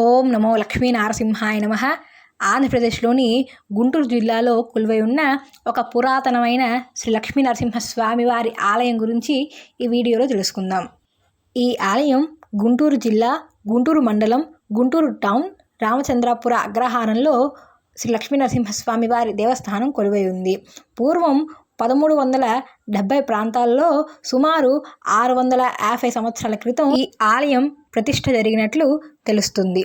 ఓం నమో లక్ష్మీ నారసింహాయ నమ. ఆంధ్రప్రదేశ్లోని గుంటూరు జిల్లాలో కొలువై ఉన్న ఒక పురాతనమైన శ్రీ లక్ష్మీ నరసింహస్వామి వారి ఆలయం గురించి ఈ వీడియోలో తెలుసుకుందాం. ఈ ఆలయం గుంటూరు జిల్లా గుంటూరు మండలం గుంటూరు టౌన్ రామచంద్రాపుర అగ్రహారంలో శ్రీ లక్ష్మీ నరసింహస్వామి వారి దేవస్థానం కొలువై ఉంది. పూర్వం పదమూడు వందల డెబ్బై ప్రాంతాల్లో సుమారు ఆరు వందల యాభై సంవత్సరాల క్రితం ఈ ఆలయం ప్రతిష్ట జరిగినట్లు తెలుస్తుంది.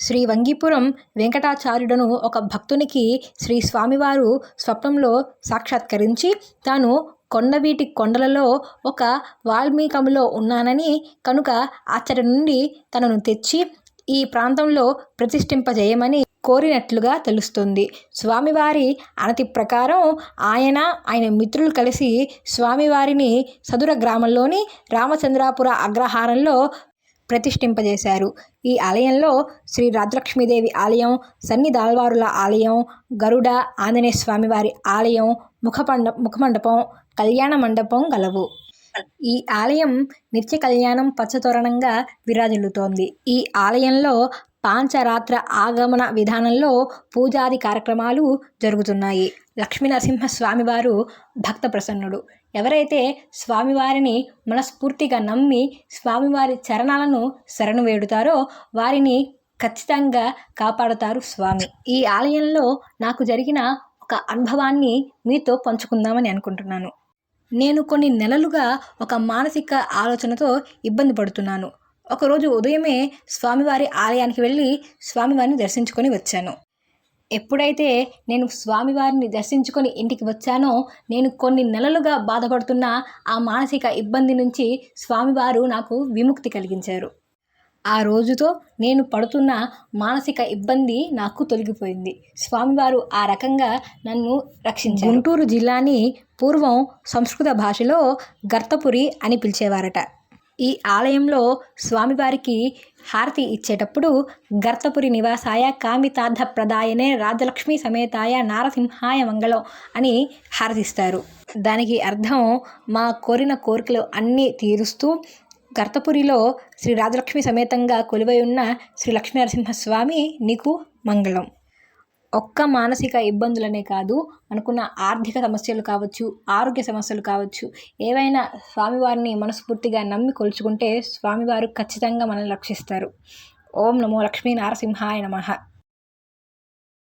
శ్రీ వంగీపురం వెంకటాచార్యుడను ఒక భక్తునికి శ్రీ స్వామివారు స్వప్నంలో సాక్షాత్కరించి తాను కొండవీటి కొండలలో ఒక వాల్మీకంలో ఉన్నానని కనుక అచ్చటి నుండి తనను తెచ్చి ఈ ప్రాంతంలో ప్రతిష్ఠింపజేయమని కోరినట్లుగా తెలుస్తుంది. స్వామివారి అనతి ప్రకారం ఆయన ఆయన మిత్రులు కలిసి స్వామివారిని సదుర గ్రామంలోని రామచంద్రాపుర అగ్రహారంలో ప్రతిష్ఠింపజేశారు. ఈ ఆలయంలో శ్రీ రాజలక్ష్మీదేవి ఆలయం సన్ని దాల్వారుల ఆలయం గరుడ ఆంజనేయ స్వామివారి ఆలయం ముఖమండ ముఖమండపం కళ్యాణ మండపం గలవు. ఈ ఆలయం నిత్య కళ్యాణం పచ్చతోరణంగా విరాజిల్లుతోంది. ఈ ఆలయంలో పాంచరాత్ర ఆగమన విధానంలో పూజాది కార్యక్రమాలు జరుగుతున్నాయి. లక్ష్మీనరసింహ స్వామివారు భక్త ప్రసన్నుడు ఎవరైతే స్వామివారిని మనస్ఫూర్తిగా నమ్మి స్వామివారి చరణాలను శరణు వేడుతారో వారిని ఖచ్చితంగా కాపాడుతారు స్వామి. ఈ ఆలయంలో నాకు జరిగిన ఒక అనుభవాన్ని మీతో పంచుకుందామని అనుకుంటున్నాను. నేను కొన్ని నెలలుగా ఒక మానసిక ఆలోచనతో ఇబ్బంది పడుతున్నాను. ఒకరోజు ఉదయమే స్వామివారి ఆలయానికి వెళ్ళి స్వామివారిని దర్శించుకొని వచ్చాను. ఎప్పుడైతే నేను స్వామివారిని దర్శించుకొని ఇంటికి వచ్చానో నేను కొన్ని నెలలుగా బాధపడుతున్న ఆ మానసిక ఇబ్బంది నుంచి స్వామివారు నాకు విముక్తి కలిగించారు. ఆ రోజుతో నేను పడుతున్న మానసిక ఇబ్బంది నాకు తొలగిపోయింది. స్వామివారు ఆ రకంగా నన్ను రక్షించారు. గుంటూరు జిల్లాని పూర్వం సంస్కృత భాషలో గర్తపురి అని పిలిచేవారట. ఈ ఆలయంలో స్వామివారికి హారతి ఇచ్చేటప్పుడు గర్తపురి నివాసాయ కామితార్థ ప్రదాయనే రాజలక్ష్మి సమేతాయ నారసింహాయ మంగళం అని హారతిస్తారు. దానికి అర్థం మా కోరిన కోరికలు అన్నీ తీరుస్తూ గర్తపురిలో శ్రీ రాజలక్ష్మి సమేతంగా కొలువై ఉన్న శ్రీ లక్ష్మీ నరసింహస్వామి నీకు మంగళం. ఒక్క మానసిక ఇబ్బందులనే కాదు అనుకున్న ఆర్థిక సమస్యలు కావచ్చు ఆరోగ్య సమస్యలు కావచ్చు ఏవైనా స్వామివారిని మనస్ఫూర్తిగా నమ్మి కొలుచుకుంటే స్వామివారు ఖచ్చితంగా మనల్ని రక్షిస్తారు. ఓం నమో లక్ష్మీ నారసింహాయ నమః.